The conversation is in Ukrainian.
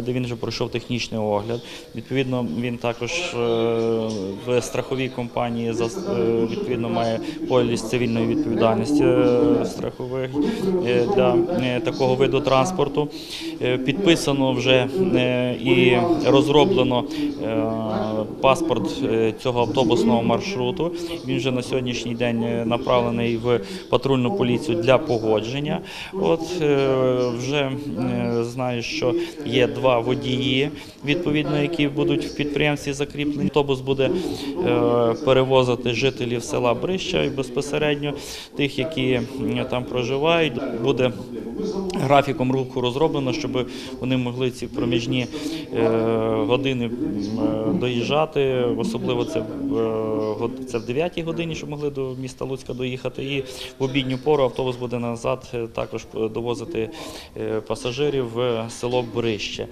де він вже пройшов технічний огляд. Відповідно, він також е, в страховій компанії е, відповідно має поліс цивільної відповідальності е, страхових для такого виду транспорту. Підписано вже і розроблено паспорт цього автобусного маршруту. Він вже на сьогоднішній день направлений в патрульну поліцію для погодження. От вже знаю, що є два водії, відповідно, які будуть в підприємстві закріплені. Автобус буде е, перевозити жителів села Брища і безпосередньо тих, які там проживають. Буде графіком руху розроблено, щоб вони могли ці проміжні е, години е, доїжджати. Особливо це, в, е, це в 9 годині, щоб могли до міста Луцька доїхати. І в обідню пору автобус буде назад також довозити пасажирів в село Брище.